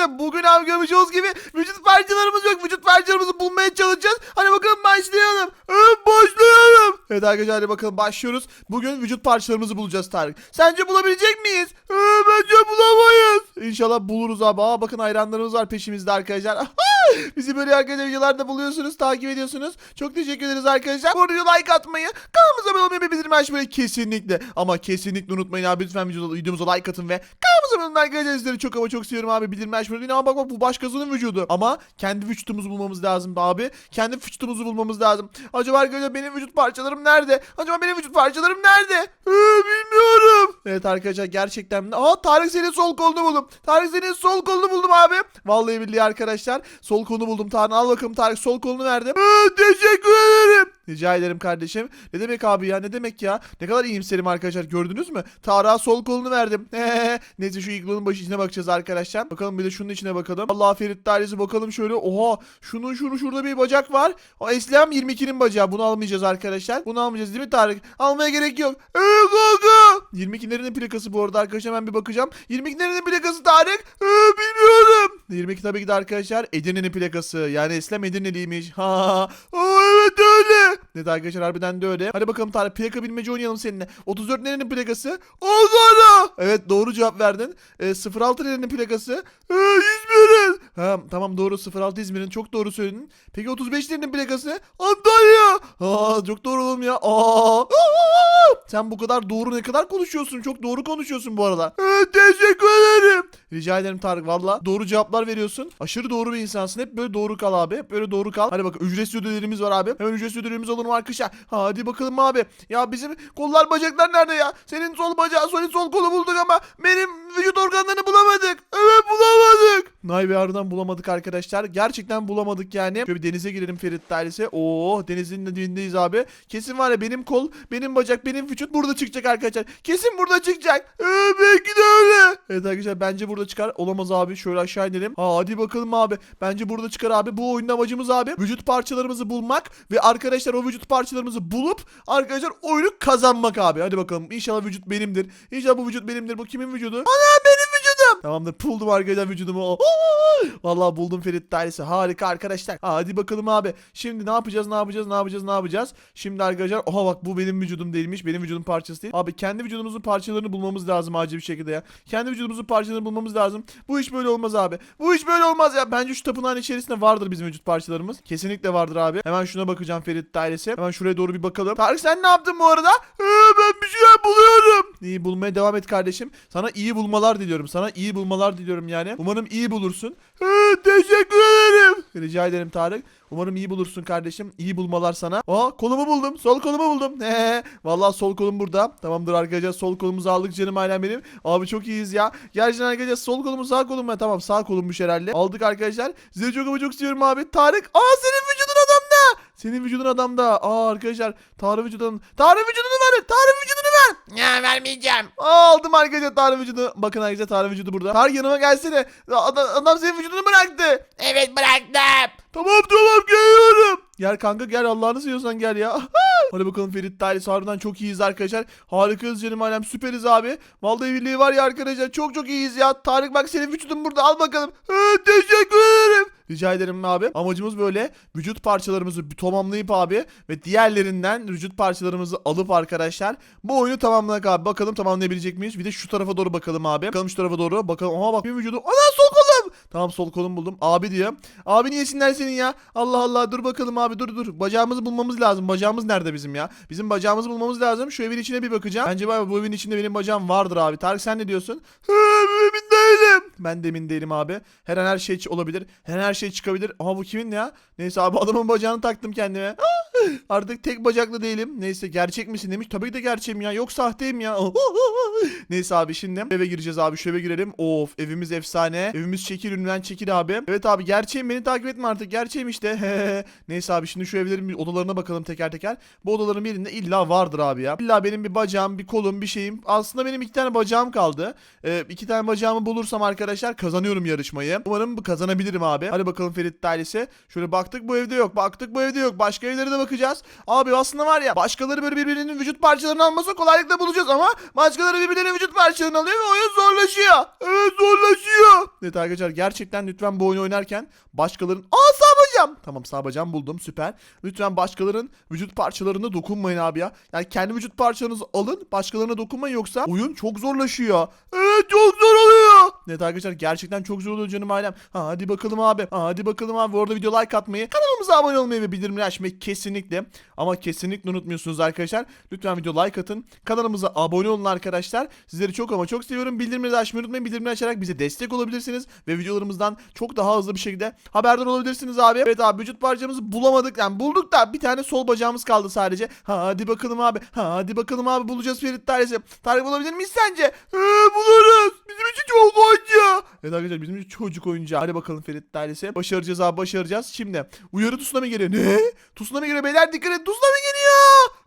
arkadaşlar bugün olduğunuz gibi vücut parçalarımız yok. Vücut parçalarımızı bulmaya çalışacağız. Hadi bakalım başlayalım. Evet arkadaşlar hadi bakalım başlıyoruz. Bugün vücut parçalarımızı bulacağız Tarık. Sence bulabilecek miyiz? Ee, bence bulamayız. İnşallah buluruz abi. Aa bakın hayranlarımız var peşimizde arkadaşlar. Bizi böyle arkadaşlar videolarda buluyorsunuz, takip ediyorsunuz. Çok teşekkür ederiz arkadaşlar. Bu arada like atmayı, kanalımıza abone olmayı ve bildirim açmayı kesinlikle ama kesinlikle unutmayın abi. Lütfen videomuza, like atın ve kanalımıza abone olun arkadaşlar. Sizleri çok ama çok seviyorum abi. Bildirim açmayı. Ama bak bak bu başkasının vücudu. Ama kendi vücudumuzu bulmamız lazım abi. Kendi vücudumuzu bulmamız lazım. Acaba arkadaşlar benim vücut parçalarım nerede? Acaba benim vücut parçalarım nerede? Ee, bilmiyorum. Evet arkadaşlar gerçekten. Aa Tarık senin sol kolunu buldum. Tarık senin sol kolunu buldum abi. Vallahi billahi arkadaşlar. Sol kolunu buldum Tarık. Al bakalım Tarık sol kolunu verdim. Ee, teşekkür ederim. Rica ederim kardeşim. Ne demek abi ya ne demek ya. Ne kadar iyimserim arkadaşlar gördünüz mü? Tarık'a sol kolunu verdim. Neyse şu iglonun başı içine bakacağız arkadaşlar. Bakalım bir de şunun içine bakalım. Allah ferit dairesi bakalım şöyle. Oha şunun şunu şurada bir bacak var. O eslem 22'nin bacağı. Bunu almayacağız arkadaşlar. Bunu almayacağız değil mi Tarık? Almaya gerek yok. Ee, 22 nerenin plakası bu arada arkadaşlar hemen bir bakacağım. 22 nerenin plakası Tarık? Ee, bilmiyorum. 22 tabii ki de arkadaşlar Edirne'nin plakası. Yani Eslem Edirne'liymiş. Ha. Aa, evet öyle. Evet arkadaşlar harbiden de öyle. Hadi bakalım Tarık plaka bilmece oynayalım seninle. 34 nerenin plakası? Adana. Evet doğru cevap verdin. Ee, 06 nerenin plakası? Ee, İzmir'in. Ha, tamam doğru 06 İzmir'in çok doğru söyledin. Peki 35 nerenin plakası? Antalya. Aa, çok doğru oğlum ya. Aa. Aa. Sen bu kadar doğru ne kadar konuşuyorsun? Çok doğru konuşuyorsun bu arada. Ee, teşekkür ederim. Rica ederim Tarık valla. Doğru cevaplar veriyorsun. Aşırı doğru bir insansın. Hep böyle doğru kal abi. Hep böyle doğru kal. Hadi bakalım ücretsiz ödüllerimiz var abi. Hemen ücretsiz ödüllerimiz alalım arkadaşlar. Hadi bakalım abi. Ya bizim kollar bacaklar nerede ya? Senin sol bacağı senin sol kolu bulduk ama benim vücut organlarını bulamadık. Evet bulamadık. Nay ve ardından bulamadık arkadaşlar. Gerçekten bulamadık yani. Şöyle bir denize girelim Ferit dairesi. Oo denizin dibindeyiz abi. Kesin var ya benim kol, benim bacak, benim vücut burada çıkacak arkadaşlar. Kesin burada çıkacak. Ee, belki de öyle. Evet arkadaşlar bence burada çıkar. Olamaz abi. Şöyle aşağı inelim. Ha, hadi bakalım abi. Bence burada çıkar abi. Bu oyunun amacımız abi vücut parçalarımızı bulmak ve arkadaşlar o vücut parçalarımızı bulup arkadaşlar oyunu kazanmak abi. Hadi bakalım. İnşallah vücut benimdir. İnşallah bu vücut benimdir. Bu kimin vücudu? Ana vücudum. Tamamdır. Buldum arkadaşlar vücudumu. Vallahi buldum Ferit dairesi. Harika arkadaşlar. Ha, hadi bakalım abi. Şimdi ne yapacağız? Ne yapacağız? Ne yapacağız? Ne yapacağız? Şimdi arkadaşlar oha bak bu benim vücudum değilmiş. Benim vücudum parçası değil. Abi kendi vücudumuzun parçalarını bulmamız lazım acil bir şekilde ya. Kendi vücudumuzun parçalarını bulmamız lazım. Bu iş böyle olmaz abi. Bu iş böyle olmaz ya. Bence şu tapınağın içerisinde vardır bizim vücut parçalarımız. Kesinlikle vardır abi. Hemen şuna bakacağım Ferit dairesi. Hemen şuraya doğru bir bakalım. Tarık sen ne yaptın bu arada? Ee, ben bir şeyler buluyorum. İyi bulmaya devam et kardeşim. Sana iyi bulmalar diliyorum. Sana iyi bulmalar diliyorum yani. Umarım iyi bulursun. Ee, teşekkür ederim. Rica ederim Tarık. Umarım iyi bulursun kardeşim. İyi bulmalar sana. Aa kolumu buldum. Sol kolumu buldum. He. Vallahi sol kolum burada. Tamamdır arkadaşlar. Sol kolumuzu aldık canım ailem benim. Abi çok iyiyiz ya. Gerçekten arkadaşlar sol kolumu sağ kolum mu? Tamam sağ kolummuş herhalde. Aldık arkadaşlar. Sizi çok ama çok seviyorum abi. Tarık. Aa senin vücudun adamda. Senin vücudun adamda. Aa arkadaşlar. Tarık vücudun. Tarık vücudunu ver. Tarık vücudunu ver. Ya vermeyeceğim. Aa, aldım arkadaşlar Tarık vücudu. Bakın arkadaşlar Tarık vücudu burada. Tarık yanıma gelsene. Adam, adam senin vücudunu bıraktı. Evet bıraktım. Tamam tamam geliyorum. Gel kanka gel Allah'ını seviyorsan gel ya. Hadi bakalım Ferit Dairesi harbiden çok iyiyiz arkadaşlar. Harikayız canım alem süperiz abi. Vallahi billahi var ya arkadaşlar çok çok iyiyiz ya. Tarık bak senin vücudun burada al bakalım. Ha, teşekkür ederim. Rica ederim abi. Amacımız böyle vücut parçalarımızı tamamlayıp abi ve diğerlerinden vücut parçalarımızı alıp arkadaşlar bu oyunu tamamladık abi. Bakalım tamamlayabilecek miyiz? Bir de şu tarafa doğru bakalım abi. Bakalım şu tarafa doğru. Bakalım. Aha bak bir vücudu. Ana kolum. Tamam sol kolum buldum. Abi diyor. Abi niye sinirler senin ya? Allah Allah dur bakalım abi dur dur. Bacağımızı bulmamız lazım. Bacağımız nerede bizim ya? Bizim bacağımızı bulmamız lazım. Şu evin içine bir bakacağım. Bence var bu evin içinde benim bacağım vardır abi. Tarık sen ne diyorsun? Emin değilim. Ben de emin değilim abi. Her an her şey olabilir. Her an her şey çıkabilir. Aha bu kimin ya? Neyse abi adamın bacağını taktım kendime. Artık tek bacaklı değilim. Neyse gerçek misin demiş. Tabii ki de gerçeğim ya. Yok sahteyim ya. Neyse abi şimdi eve gireceğiz abi. Şu girelim. Of evimiz efsane. Evimiz şekil ünlüden çekil abi. Evet abi gerçeğim beni takip etme artık. Gerçeğim işte. Neyse abi şimdi şu evlerin odalarına bakalım teker teker. Bu odaların birinde illa vardır abi ya. İlla benim bir bacağım, bir kolum, bir şeyim. Aslında benim iki tane bacağım kaldı. Ee, iki tane bacağımı bulursam arkadaşlar kazanıyorum yarışmayı. Umarım kazanabilirim abi. Hadi bakalım Ferit ailesi. Şöyle baktık bu evde yok. Baktık bu evde yok. Başka evlere de bakacağız. Abi aslında var ya başkaları böyle birbirinin vücut parçalarını almasa kolaylıkla bulacağız ama başkaları birbirlerinin vücut parçalarını alıyor ve oyun zorlaşıyor. Evet zorlaşıyor. Evet arkadaşlar gerçekten lütfen bu oyunu oynarken başkalarının... Aa sağ. Tamam sağ buldum süper. Lütfen başkalarının vücut parçalarına dokunmayın abi ya. Yani kendi vücut parçalarınızı alın başkalarına dokunmayın yoksa oyun çok zorlaşıyor. Evet çok zor oluyor. Evet arkadaşlar gerçekten çok zor oluyor canım ailem. Ha, hadi bakalım abi. Ha, hadi bakalım abi. Orada video like atmayı, kanalımıza abone olmayı ve bildirimleri açmayı kesinlikle ama kesinlikle unutmuyorsunuz arkadaşlar. Lütfen video like atın. Kanalımıza abone olun arkadaşlar. Sizleri çok ama çok seviyorum. Bildirimleri açmayı unutmayın. Bildirimleri açarak bize destek olabilirsiniz ve videolarımızdan çok daha hızlı bir şekilde haberdar olabilirsiniz abi. Evet abi vücut parçamızı bulamadık. Yani bulduk da bir tane sol bacağımız kaldı sadece. Ha, hadi bakalım abi. Ha, hadi bakalım abi bulacağız Ferit Tarih'i. Tarih bulabilir miyiz sence? Ee, buluruz. Bizim için çok oyuncağı. Evet arkadaşlar bizim için çocuk oyuncağı. Hadi bakalım Ferit Tarih'i. Başaracağız abi başaracağız. Şimdi uyarı tsunami geliyor. Ne? Tsunami geliyor beyler dikkat edin. Tsunami geliyor.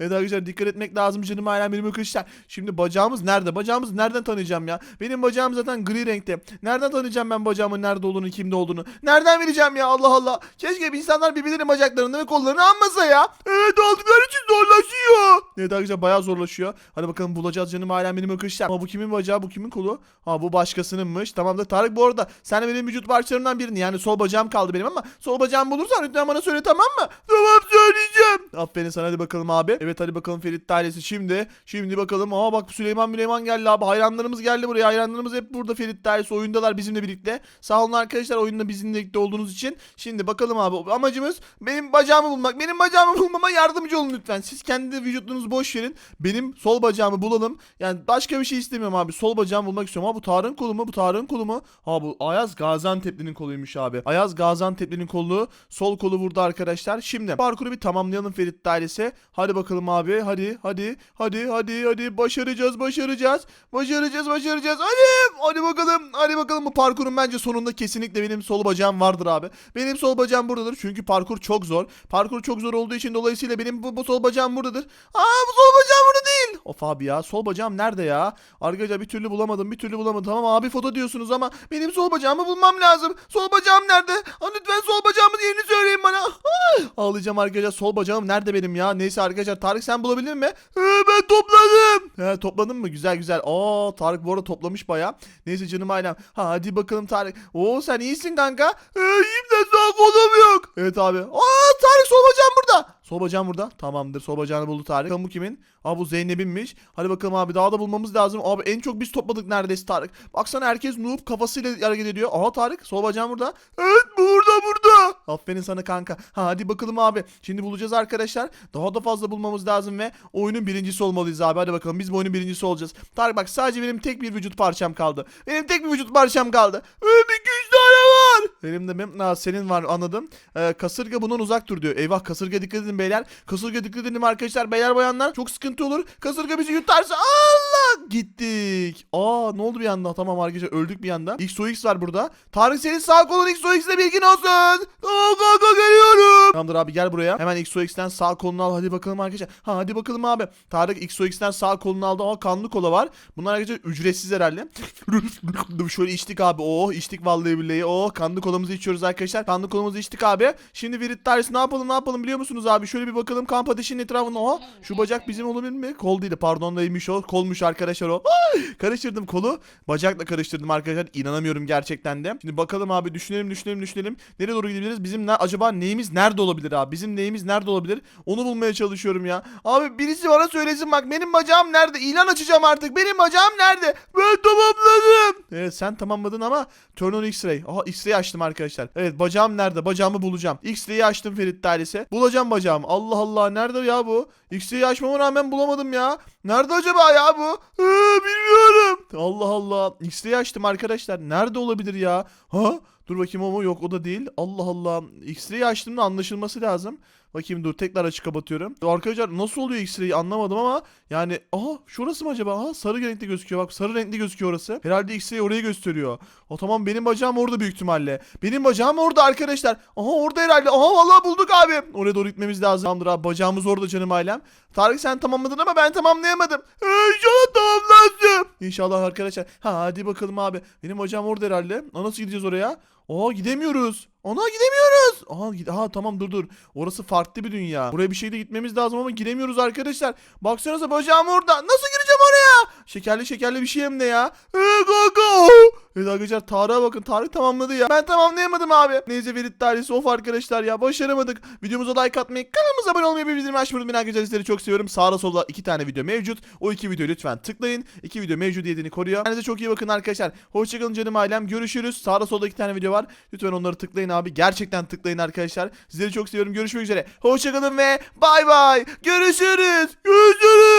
Evet arkadaşlar dikkat etmek lazım canım ailem benim arkadaşlar. Şimdi bacağımız nerede? Bacağımızı nereden tanıyacağım ya? Benim bacağım zaten gri renkte. Nereden tanıyacağım ben bacağımın nerede olduğunu, kimde olduğunu? Nereden bileceğim ya Allah Allah. Keşke insanlar birbirlerinin bacaklarını ve kollarını anmasa ya. Evet aldıkları için zorlaşıyor. Evet arkadaşlar bayağı zorlaşıyor. Hadi bakalım bulacağız canım ailem benim arkadaşlar. Ama bu kimin bacağı bu kimin kolu? Ha bu başkasınınmış. Tamam da Tarık bu arada sen benim vücut parçalarımdan birini yani sol bacağım kaldı benim ama sol bacağımı bulursan lütfen bana söyle tamam mı? Tamam söyleyeceğim. Aferin sana hadi bakalım abi. Evet hadi bakalım Ferit ailesi şimdi. Şimdi bakalım. Aa bak Süleyman Müleyman geldi abi. Hayranlarımız geldi buraya. Hayranlarımız hep burada Ferit ailesi oyundalar bizimle birlikte. Sağ olun arkadaşlar oyunda bizimle birlikte olduğunuz için. Şimdi bakalım abi. Amacımız benim bacağımı bulmak. Benim bacağımı bulmama yardımcı olun lütfen. Siz kendi vücudunuzu boş verin. Benim sol bacağımı bulalım. Yani başka bir şey istemiyorum abi. Sol bacağımı bulmak istiyorum. Ha bu Tarık'ın kolu mu? Bu Tarık'ın kolu mu? Ha bu Ayaz Gaziantep'linin koluymuş abi. Ayaz Gaziantep'linin kolu. Sol kolu burada arkadaşlar. Şimdi parkuru bir tamamlayalım Ferit ailesi. Hadi bakalım abi. Hadi hadi hadi hadi hadi başaracağız başaracağız. Başaracağız başaracağız. Hadi hadi bakalım. Hadi bakalım bu parkurun bence sonunda kesinlikle benim sol bacağım vardır abi. Benim sol bacağım buradadır. Çünkü parkur çok zor. Parkur çok zor olduğu için dolayısıyla benim bu, bu sol bacağım buradadır. Aa bu sol bacağım burada. Of ya sol bacağım nerede ya? Arkadaşlar bir türlü bulamadım bir türlü bulamadım. Tamam abi foto diyorsunuz ama benim sol bacağımı bulmam lazım. Sol bacağım nerede? Aa, lütfen sol bacağımın yerini söyleyin bana. Ağlayacağım arkadaşlar sol bacağım nerede benim ya? Neyse arkadaşlar Tarık sen bulabildin mi? Ee, ben topladım. He topladın mı? Güzel güzel. Aa Tarık bu arada toplamış baya. Neyse canım ailem. Ha, hadi bakalım Tarık. Oo sen iyisin kanka. Ee, iyiyim de sağ kolum yok. Evet abi. Aa Tarık sol bacağım burada. Sol bacağım burada. Tamamdır. Sol bacağını buldu Tarık. Bakalım bu kimin? Aa bu Zeynep'inmiş. Hadi bakalım abi daha da bulmamız lazım. Abi en çok biz topladık neredeyse Tarık. Baksana herkes noob kafasıyla hareket ediyor. Aha Tarık sol bacağım burada. Evet burada burada. Aferin sana kanka. Ha, hadi bakalım abi. Şimdi bulacağız arkadaşlar. Daha da fazla bulmamız lazım ve oyunun birincisi olmalıyız abi. Hadi bakalım biz bu oyunun birincisi olacağız. Tarık bak sadece benim tek bir vücut parçam kaldı. Benim tek bir vücut parçam kaldı. Benim 200 tane var. Benim de Aa, senin var anladım. Ee, kasırga bundan uzak dur diyor. Eyvah kasırga dikkat edin beyler. Kasırga dikkat edin arkadaşlar. Beyler bayanlar çok sıkıntı olur. Kasırga bizi yutarsa Allah gittik. Aa ne oldu bir anda? Tamam arkadaşlar öldük bir anda. XOX var burada. Tarık senin sağ kolun XOX'le bilgin olsun. Aa kanka geliyorum. Tamamdır abi gel buraya. Hemen XOX'ten sağ kolunu al. Hadi bakalım arkadaşlar. Ha hadi bakalım abi. Tarık XOX'ten sağ kolunu aldı. Aa kanlı kola var. Bunlar arkadaşlar ücretsiz herhalde. Şöyle içtik abi. Oh içtik vallahi billahi. Oh kanlı kolamızı içiyoruz arkadaşlar. Kanlı kolamızı içtik abi. Şimdi Virit Tarih ne yapalım ne yapalım biliyor musunuz abi? Şöyle bir bakalım kamp ateşinin etrafında. Oha şu bacak bizim olabilir mi? Kol değil pardon neymiş o. Kolmuş arkadaşlar o. Ay, karıştırdım kolu. Bacakla karıştırdım arkadaşlar. İnanamıyorum gerçekten de. Şimdi bakalım abi düşünelim düşünelim düşünelim. Nereye doğru gidebiliriz? Bizim ne, acaba neyimiz nerede olabilir abi? Bizim neyimiz nerede olabilir? Onu bulmaya çalışıyorum ya. Abi birisi bana söylesin bak benim bacağım nerede? İlan açacağım artık. Benim bacağım nerede? Ben tamamladım. Evet sen tamamladın ama turn on x-ray. Aha x-ray açtım arkadaşlar. Evet bacağım nerede? Bacağımı bulacağım. X-ray'i açtım Ferit Dairesi. Bulacağım bacağımı. Allah Allah nerede ya bu? X-ray'i açmama rağmen bulamadım ya. Nerede acaba ya bu? Ee, bilmiyorum. Allah Allah. X-ray'i açtım arkadaşlar. Nerede olabilir ya? Ha? Dur bakayım mu? Yok o da değil. Allah Allah. X-ray'i açtığımda anlaşılması lazım. Bakayım dur tekrar açık kapatıyorum. Arkadaşlar nasıl oluyor X-ray anlamadım ama yani aha şurası mı acaba? Aha sarı renkli gözüküyor bak sarı renkli gözüküyor orası. Herhalde X-ray orayı gösteriyor. O tamam benim bacağım orada büyük ihtimalle. Benim bacağım orada arkadaşlar. Aha orada herhalde. Aha vallahi bulduk abi. Oraya doğru gitmemiz lazım. Tamamdır abi bacağımız orada canım ailem. Tarık sen tamamladın ama ben tamamlayamadım. İnşallah tamamlarsın. İnşallah arkadaşlar. Ha hadi bakalım abi. Benim bacağım orada herhalde. Aa, nasıl gideceğiz oraya? Aa gidemiyoruz. Ana gidemiyoruz. Aha, gid Aha tamam dur dur. Orası farklı bir dünya. Buraya bir şeyle gitmemiz lazım ama giremiyoruz arkadaşlar. Baksanıza bacağım orada. Nasıl gireceğim? Şekerli şekerli bir şey hem de ya. Ee, kanka. Evet arkadaşlar Tarık'a bakın. Tarık tamamladı ya. Ben tamamlayamadım abi. Neyse Ferit ailesi of arkadaşlar ya. Başaramadık. Videomuza like atmayı, kanalımıza abone olmayı ve bildirim açmayı unutmayın arkadaşlar. Sizleri çok seviyorum. Sağda solda iki tane video mevcut. O iki videoyu lütfen tıklayın. İki video mevcudiyetini koruyor. Kendinize çok iyi bakın arkadaşlar. Hoşçakalın canım ailem. Görüşürüz. Sağda solda iki tane video var. Lütfen onları tıklayın abi. Gerçekten tıklayın arkadaşlar. Sizleri çok seviyorum. Görüşmek üzere. Hoşçakalın ve bay bay. Görüşürüz. Görüşürüz.